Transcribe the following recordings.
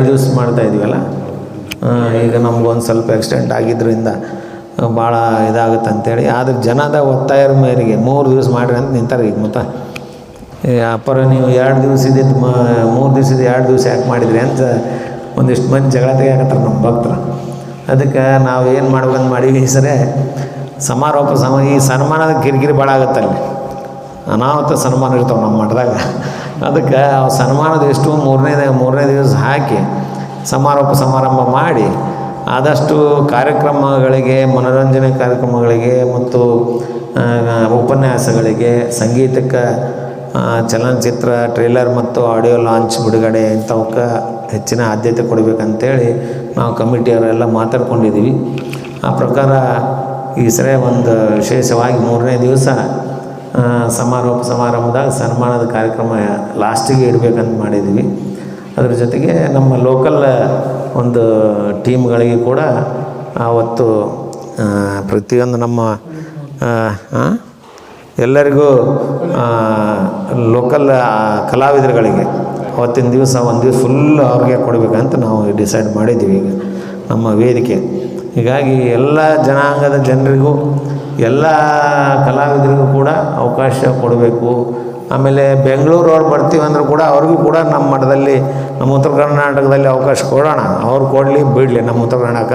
ದಿವಸ ಮಾಡ್ತಾ ಇದೀವಲ್ಲ? ಈಗ ನಮ್ಗೊಂದು ಸ್ವಲ್ಪ ಎಕ್ಸ್ಟೆಂಟ್ ಆಗಿದ್ದರಿಂದ ಭಾಳ ಇದಾಗುತ್ತೆ ಅಂತೇಳಿ. ಆದ್ರೆ ಜನದ ಒತ್ತಾಯರ ಮೇರೆಗೆ ಮೂರು ದಿವಸ ಮಾಡ್ರಿ ಅಂತ ನಿಂತಾರೆ ಈಗ ಮತ್ತೆ. ಅಪ್ಪರ ನೀವು ಎರಡು ದಿವಸ ಇದ್ದಿದ್ದು ಮೂರು ದಿವಸದ ಎರಡು ದಿವಸ ಯಾಕೆ ಮಾಡಿದ್ರಿ ಅಂತ ಒಂದಿಷ್ಟು ಮಂದಿ ಜಗಳ ತೆಗಿಯಾಕತ್ತಾರೆ ನಮ್ಮ ಭಕ್ತರು. ಅದಕ್ಕೆ ನಾವು ಏನು ಮಾಡ್ಬೇಕಂತ ಮಾಡೀವಿ ಸರಿ ಸಮಾರೋಪ ಸಮ, ಈ ಸನ್ಮಾನದ ಕಿರಿಕಿರಿ ಭಾಳ ಆಗುತ್ತೆ ಅಲ್ಲಿ. ಅನಾಹುತ ಸನ್ಮಾನ ಇರ್ತಾವೆ ನಮ್ಮ ಮಠದಾಗ. ಅದಕ್ಕೆ ಆ ಸನ್ಮಾನದ ಎಷ್ಟು ಮೂರನೇ ಮೂರನೇ ದಿವಸ ಹಾಕಿ ಸಮಾರೋಪ ಸಮಾರಂಭ ಮಾಡಿ ಆದಷ್ಟು ಕಾರ್ಯಕ್ರಮಗಳಿಗೆ, ಮನೋರಂಜನೆ ಕಾರ್ಯಕ್ರಮಗಳಿಗೆ ಮತ್ತು ಉಪನ್ಯಾಸಗಳಿಗೆ, ಸಂಗೀತಕ್ಕೆ ಚಲನಚಿತ್ರ, ಟ್ರೇಲರ್ ಮತ್ತು ಆಡಿಯೋ ಲಾಂಚ್ ಬಿಡುಗಡೆ ಇಂಥವಕ್ಕೆ ಹೆಚ್ಚಿನ ಆದ್ಯತೆ ಕೊಡಬೇಕಂತೇಳಿ ನಾವು ಕಮಿಟಿಯವರೆಲ್ಲ ಮಾತಾಡ್ಕೊಂಡಿದ್ದೀವಿ. ಆ ಪ್ರಕಾರ ಈ ಸರಿ ಒಂದು ವಿಶೇಷವಾಗಿ ಮೂರನೇ ದಿವಸ ಸಮಾರೋಪ ಸಮಾರಂಭದಾಗ ಸನ್ಮಾನದ ಕಾರ್ಯಕ್ರಮ ಲಾಸ್ಟಿಗೆ ಇಡಬೇಕಂತ ಮಾಡಿದ್ದೀವಿ ಅದ್ರ ಜೊತೆಗೆ ನಮ್ಮ ಲೋಕಲ್ ಒಂದು ಟೀಮ್ಗಳಿಗೆ ಕೂಡ ಆವತ್ತು ಪ್ರತಿಯೊಂದು ನಮ್ಮ? ಎಲ್ಲರಿಗೂ ಲೋಕಲ್ ಕಲಾವಿದರುಗಳಿಗೆ ಅವತ್ತಿನ ದಿವಸ ಒಂದು ದಿವಸ ಫುಲ್ ಅವ್ರಿಗೆ ಕೊಡಬೇಕಂತ ನಾವು ಡಿಸೈಡ್ ಮಾಡಿದ್ದೀವಿ ಈಗ ನಮ್ಮ ವೇದಿಕೆ ಹೀಗಾಗಿ ಎಲ್ಲ ಜನಾಂಗದ ಜನರಿಗೂ ಎಲ್ಲ ಕಲಾವಿದರಿಗೂ ಕೂಡ ಅವಕಾಶ ಕೊಡಬೇಕು. ಆಮೇಲೆ ಬೆಂಗಳೂರು ಅವ್ರು ಬರ್ತೀವಿ ಅಂದರೂ ಕೂಡ ಅವ್ರಿಗೂ ಕೂಡ ನಮ್ಮ ಮಠದಲ್ಲಿ, ನಮ್ಮ ಉತ್ತರ ಕರ್ನಾಟಕದಲ್ಲಿ ಅವಕಾಶ ಕೊಡೋಣ. ಅವ್ರು ಕೊಡಲಿ ಬಿಡಲಿ ನಮ್ಮ ಉತ್ತರ ಕರ್ನಾಟಕ.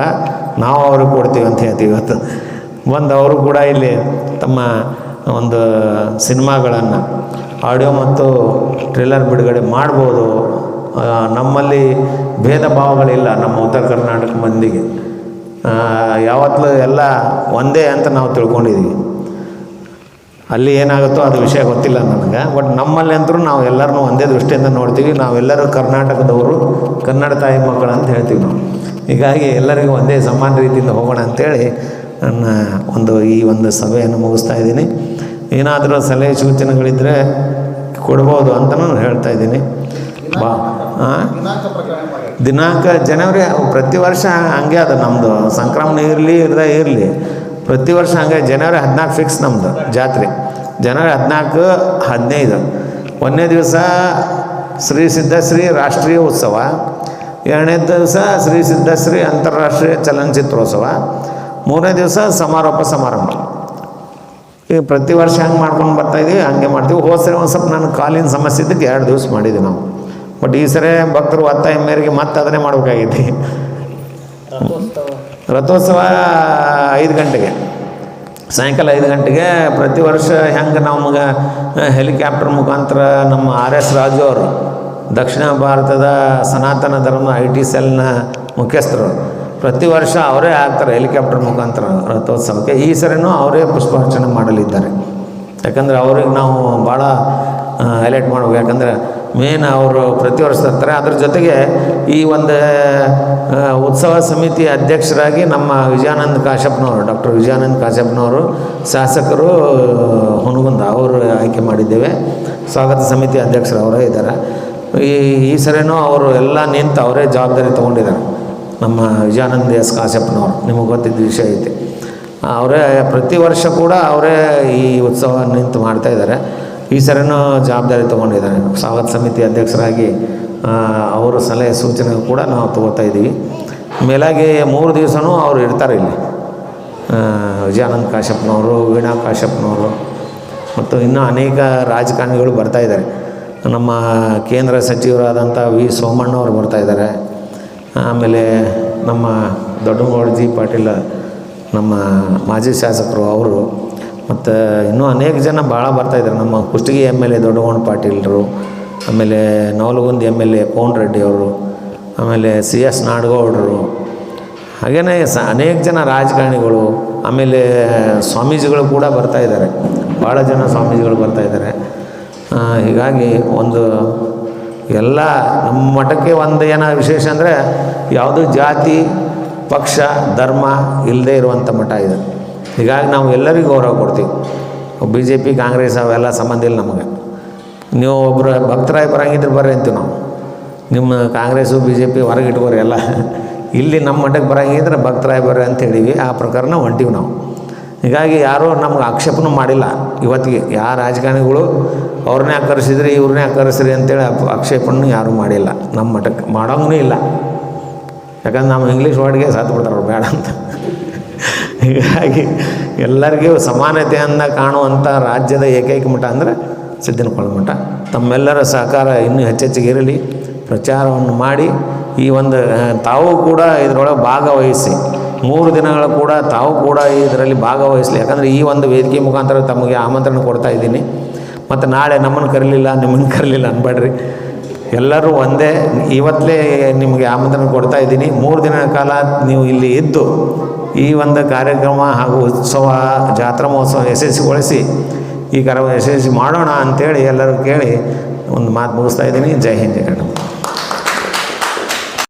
ನಾವು ಅವ್ರಿಗೆ ಕೊಡ್ತೀವಿ ಅಂತ ಹೇಳ್ತೀವಿ ಇವತ್ತು. ಬಂದು ಅವರು ಕೂಡ ಇಲ್ಲಿ ತಮ್ಮ ಒಂದು ಸಿನಿಮಾಗಳನ್ನು ಆಡಿಯೋ ಮತ್ತು ಟ್ರೇಲರ್ ಬಿಡುಗಡೆ ಮಾಡ್ಬೋದು. ನಮ್ಮಲ್ಲಿ ಭೇದ ಭಾವಗಳಿಲ್ಲ ನಮ್ಮ ಉತ್ತರ ಕರ್ನಾಟಕ ಮಂದಿಗೆ. ಯಾವತ್ತೂ ಎಲ್ಲ ಒಂದೇ ಅಂತ ನಾವು ತಿಳ್ಕೊಂಡಿದ್ದೀವಿ ಅಲ್ಲಿ ಏನಾಗುತ್ತೋ ಅದು ವಿಷಯ ಗೊತ್ತಿಲ್ಲ ನನಗೆ ಬಟ್ ನಮ್ಮಲ್ಲಿ ಅಂತರೂ ನಾವು ಎಲ್ಲರನ್ನೂ ಒಂದೇ ದೃಷ್ಟಿಯಿಂದ ನೋಡ್ತೀವಿ. ನಾವೆಲ್ಲರೂ ಕರ್ನಾಟಕದವರು, ಕನ್ನಡ ತಾಯಿ ಮಕ್ಕಳು ಅಂತ ಹೇಳ್ತೀವಿ ನಾವು. ಹೀಗಾಗಿ ಎಲ್ಲರಿಗೂ ಒಂದೇ ಸಮಾನ ರೀತಿಯಿಂದ ಹೋಗೋಣ ಅಂತೇಳಿ ನನ್ನ ಒಂದು ಈ ಒಂದು ಸಭೆಯನ್ನು ಮುಗಿಸ್ತಾ ಇದ್ದೀನಿ. ಏನಾದರೂ ಸಲಹೆ ಸೂಚನೆಗಳಿದ್ದರೆ ಕೊಡ್ಬೋದು ಅಂತ ನಾನು ಹೇಳ್ತಾ ಇದ್ದೀನಿ. ಬಾ ದಿನಾಂಕ ಜನವರಿ, ಪ್ರತಿ ವರ್ಷ ಹಂಗೆ ಅದು ನಮ್ಮದು ಸಂಕ್ರಮಣ ಇರಲಿ, ಇರ್ದ ಇರಲಿ. ಪ್ರತಿ ವರ್ಷ ಹಂಗೆ ಜನವರಿ ಹದಿನಾಲ್ಕು ಫಿಕ್ಸ್ ನಮ್ಮದು ಜಾತ್ರೆ. ಜನವರಿ ಹದಿನಾಲ್ಕು, ಹದಿನೈದು. ಒಂದನೇ ದಿವಸ ಶ್ರೀ ಸಿದ್ಧಶ್ರೀ ರಾಷ್ಟ್ರೀಯ ಉತ್ಸವ. ಎರಡನೇ ದಿವಸ ಶ್ರೀ ಸಿದ್ಧಶ್ರೀ ಅಂತಾರಾಷ್ಟ್ರೀಯ ಚಲನಚಿತ್ರೋತ್ಸವ. ಮೂರನೇ ದಿವಸ ಸಮಾರೋಪ ಸಮಾರಂಭ. ಈಗ ಪ್ರತಿ ವರ್ಷ ಹಂಗೆ ಮಾಡ್ಕೊಂಡು ಬರ್ತಾ ಇದೀವಿ, ಹಂಗೆ ಮಾಡ್ತೀವಿ. ಹೋದ ಸರಿ ಒಂದು ಸ್ವಲ್ಪ ನನ್ನ ಕಾಲಿನ ಸಮಸ್ಯೆ ಇದ್ದಕ್ಕೆ ಎರಡು ದಿವಸ ಮಾಡಿದ್ವಿ ನಾವು. ಬಟ್ ಈ ಸರಿ ಭಕ್ತರು ಒತ್ತಾಯ ಮೇರೆಗೆ ಮತ್ತೆ ಅದನ್ನೇ ಮಾಡ್ಬೇಕಾಗೈತಿ. ರಥೋತ್ಸವ. ಐದು ಗಂಟೆಗೆ. ಸಾಯಂಕಾಲ ಐದು ಗಂಟೆಗೆ ಪ್ರತಿ ವರ್ಷ ಹೆಂಗೆ ನಮಗೆ ಹೆಲಿಕಾಪ್ಟರ್ ಮುಖಾಂತರ ನಮ್ಮ ಆರ್ ಎಸ್ ರಾಜು ಅವರು ದಕ್ಷಿಣ ಭಾರತದ ಸನಾತನ ಧರ್ಮ ಐ ಟಿ ಸೆಲ್ನ ಮುಖ್ಯಸ್ಥರು ಪ್ರತಿ ವರ್ಷ ಅವರೇ ಆಗ್ತಾರೆ ಹೆಲಿಕಾಪ್ಟರ್ ಮುಖಾಂತರ ರಥೋತ್ಸವಕ್ಕೆ. ಈ ಸರಿನೂ ಅವರೇ ಪುಷ್ಪಾರ್ಚನೆ ಮಾಡಲಿದ್ದಾರೆ. ಯಾಕಂದರೆ ಅವ್ರಿಗೆ ನಾವು ಭಾಳ ಹೈಲೈಟ್ ಮಾಡ್ಬೇಕು. ಯಾಕಂದರೆ ಮೇನ್ ಅವರು ಪ್ರತಿ ವರ್ಷ ತರ್ತಾರೆ. ಅದ್ರ ಜೊತೆಗೆ ಈ ಒಂದು ಉತ್ಸವ ಸಮಿತಿ ಅಧ್ಯಕ್ಷರಾಗಿ ನಮ್ಮ ವಿಜಯಾನಂದ ಕಾಶಪ್ಪನವರು, ಡಾಕ್ಟರ್ ವಿಜಯಾನಂದ ಕಾಶಪ್ಪನವರು, ಶಾಸಕರು ಹುನಗುಂದ ಅವರು ಆಯ್ಕೆ ಮಾಡಿದ್ದೇವೆ. ಸ್ವಾಗತ ಸಮಿತಿ ಅಧ್ಯಕ್ಷರು ಅವರೇ ಇದ್ದಾರೆ. ಈ ಈ ಸರಿನೂ ಅವರು ಎಲ್ಲ ನಿಂತು ಅವರೇ ಜವಾಬ್ದಾರಿ ತೊಗೊಂಡಿದ್ದಾರೆ. ನಮ್ಮ ವಿಜಯಾನಂದ ಎಸ್ ಕಾಶಪ್ಪನವರು, ನಿಮಗೆ ಗೊತ್ತಿದ್ದ ವಿಷಯ ಐತಿ. ಅವರೇ ಪ್ರತಿ ವರ್ಷ ಕೂಡ ಅವರೇ ಈ ಉತ್ಸವ ನಿಂತು ಮಾಡ್ತಾ ಇದ್ದಾರೆ. ಈ ಸರನೂ ಜವಾಬ್ದಾರಿ ತೊಗೊಂಡಿದ್ದಾರೆ ಸ್ವಾಗತ ಸಮಿತಿ ಅಧ್ಯಕ್ಷರಾಗಿ ಅವರ ಸಲಹೆ ಸೂಚನೆ ಕೂಡ ನಾವು ತಗೋತಾ ಇದ್ದೀವಿ. ಮೇಲಾಗಿ ಮೂರು ದಿವಸನೂ ಅವರು ಇರ್ತಾರೆ ಇಲ್ಲಿ. ವಿಜಯಾನಂದ ಕಾಶ್ಯಪ್ನವರು, ವೀಣಾ ಕಾಶ್ಯಪ್ನವರು, ಮತ್ತು ಇನ್ನೂ ಅನೇಕ ರಾಜಕಾರಣಿಗಳು ಬರ್ತಾಯಿದ್ದಾರೆ ನಮ್ಮ ಕೇಂದ್ರ ಸಚಿವರಾದಂಥ ವಿ. ಸೋಮಣ್ಣವರು ಬರ್ತಾ ಇದ್ದಾರೆ. ಆಮೇಲೆ ನಮ್ಮ ದೊಡ್ಡಗೌಡ ಜಿ. ಪಾಟೀಲ, ನಮ್ಮ ಮಾಜಿ ಶಾಸಕರು ಅವರು ಮತ್ತು ಇನ್ನೂ ಅನೇಕ ಜನ ಭಾಳ ಬರ್ತಾಯಿದ್ದಾರೆ ನಮ್ಮ ಕುಷ್ಟಗಿ ಎಂ ಎಲ್ ಎ ದೊಡ್ಡಗೋಣ ಪಾಟೀಲ್ರು ಆಮೇಲೆ ನವಲಗುಂದ ಎಂ ಎಲ್ ಎ ಪೋನ್ ರೆಡ್ಡಿ ಅವರು ಆಮೇಲೆ ಸಿ ಎಸ್ ನಾಡಗೌಡರು ಹಾಗೆಯೇ ಸ ಅನೇಕ ಜನ ರಾಜಕಾರಣಿಗಳು ಆಮೇಲೆ ಸ್ವಾಮೀಜಿಗಳು ಕೂಡ ಬರ್ತಾ ಇದ್ದಾರೆ. ಭಾಳ ಜನ ಸ್ವಾಮೀಜಿಗಳು ಬರ್ತಾ ಇದ್ದಾರೆ. ಆ, ಹೀಗಾಗಿ ಒಂದು ಎಲ್ಲ ನಮ್ಮ ಮಠಕ್ಕೆ ಒಂದು ಏನೋ ವಿಶೇಷ ಅಂದರೆ ಯಾವುದು ಜಾತಿ ಪಕ್ಷ ಧರ್ಮ ಇಲ್ಲದೆ ಇರುವಂಥ ಮಠ ಇದು. ಹೀಗಾಗಿ ನಾವು ಎಲ್ಲರಿಗೂ ಗೌರವ ಕೊಡ್ತೀವಿ. ಬಿ ಜೆ ಪಿ ಕಾಂಗ್ರೆಸ್ ಅವೆಲ್ಲ ಸಂಬಂಧ ಇಲ್ಲ ನಮಗೆ. ನೀವು ಒಬ್ಬರು ಭಕ್ತರಾಯ ಬರಂಗಿದ್ರೆ ಬರ್ರಿ ಅಂತೀವಿ ನಾವು. ನಿಮ್ಮ ಕಾಂಗ್ರೆಸ್ಸು ಬಿ ಜೆ ಪಿ ಹೊರಗೆ ಇಟ್ಕೋರಿ ಎಲ್ಲ. ಇಲ್ಲಿ ನಮ್ಮ ಮಠಕ್ಕೆ ಬರಂಗಿದ್ರೆ ಭಕ್ತರಾಯ ಬರ್ರಿ ಅಂತ ಹೇಳಿವಿ ಆ ಪ್ರಕಾರನ ಹೊಂಟೀವಿ ನಾವು. ಹೀಗಾಗಿ ಯಾರೂ ನಮ್ಗೆ ಆಕ್ಷೇಪನೂ ಮಾಡಿಲ್ಲ ಇವತ್ತಿಗೆ. ಯಾವ ರಾಜಕಾರಣಿಗಳು ಅವ್ರನ್ನೇ ಆಕರ್ಷಿದ್ರಿ ಇವ್ರನ್ನೇ ಕರೆಸ್ರಿ ಅಂತೇಳಿ ಆಕ್ಷೇಪಣೂ ಯಾರೂ ಮಾಡಿಲ್ಲ. ನಮ್ಮ ಮಠಕ್ಕೆ ಮಾಡೋಂಗೂ ಇಲ್ಲ. ಯಾಕಂದ್ರೆ ನಾವು ಇಂಗ್ಲೀಷ್ ವರ್ಡ್ಗೆ ಸತ್ತು ಬಿಡ್ತಾರೆ ಬೇಡ ಅಂತ. ಹೀಗಾಗಿ ಎಲ್ಲರಿಗೂ ಸಮಾನತೆಯನ್ನು ಕಾಣುವಂಥ ರಾಜ್ಯದ ಏಕೈಕ ಮಠ ಅಂದರೆ ಸಿದ್ದನಕೊಳ ಮಠ. ತಮ್ಮೆಲ್ಲರ ಸಹಕಾರ ಇನ್ನೂ ಹೆಚ್ಚೆಚ್ಚಿಗೆ ಇರಲಿ. ಪ್ರಚಾರವನ್ನು ಮಾಡಿ ಈ ಒಂದು ತಾವು ಕೂಡ ಇದರೊಳಗೆ ಭಾಗವಹಿಸಿ. ಮೂರು ದಿನಗಳ ಕೂಡ ತಾವು ಕೂಡ ಇದರಲ್ಲಿ ಭಾಗವಹಿಸಲಿ. ಯಾಕಂದರೆ ಈ ಒಂದು ವೇದಿಕೆ ಮುಖಾಂತರ ತಮಗೆ ಆಮಂತ್ರಣ ಕೊಡ್ತಾ ಇದ್ದೀನಿ. ಮತ್ತು ನಾಳೆ ನಮ್ಮನ್ನು ಕರೀಲಿಲ್ಲ, ನಿಮ್ಮನ್ನು ಕರೀಲಿಲ್ಲ ಅನ್ಬೇಡ್ರಿ. ಎಲ್ಲರೂ ಒಂದೇ. ಇವತ್ತಲೇ ನಿಮಗೆ ಆಮಂತ್ರಣ ಕೊಡ್ತಾ ಇದ್ದೀನಿ. ಮೂರು ದಿನ ಕಾಲ ನೀವು ಇಲ್ಲಿ ಇದ್ದು ಈ ಒಂದು ಕಾರ್ಯಕ್ರಮ ಹಾಗೂ ಉತ್ಸವ, ಜಾತ್ರಾ ಮಹೋತ್ಸವ ಯಶಸ್ವಿಗೊಳಿಸಿ ಈ ಕಾರ್ಯ ಯಶಸ್ವಿ ಮಾಡೋಣ ಅಂತೇಳಿ ಎಲ್ಲರೂ ಕೇಳಿ ಒಂದು ಮಾತು ಮುಗಿಸ್ತಾ ಇದ್ದೀನಿ. ಜೈ ಹಿಂದ್ ಜೈ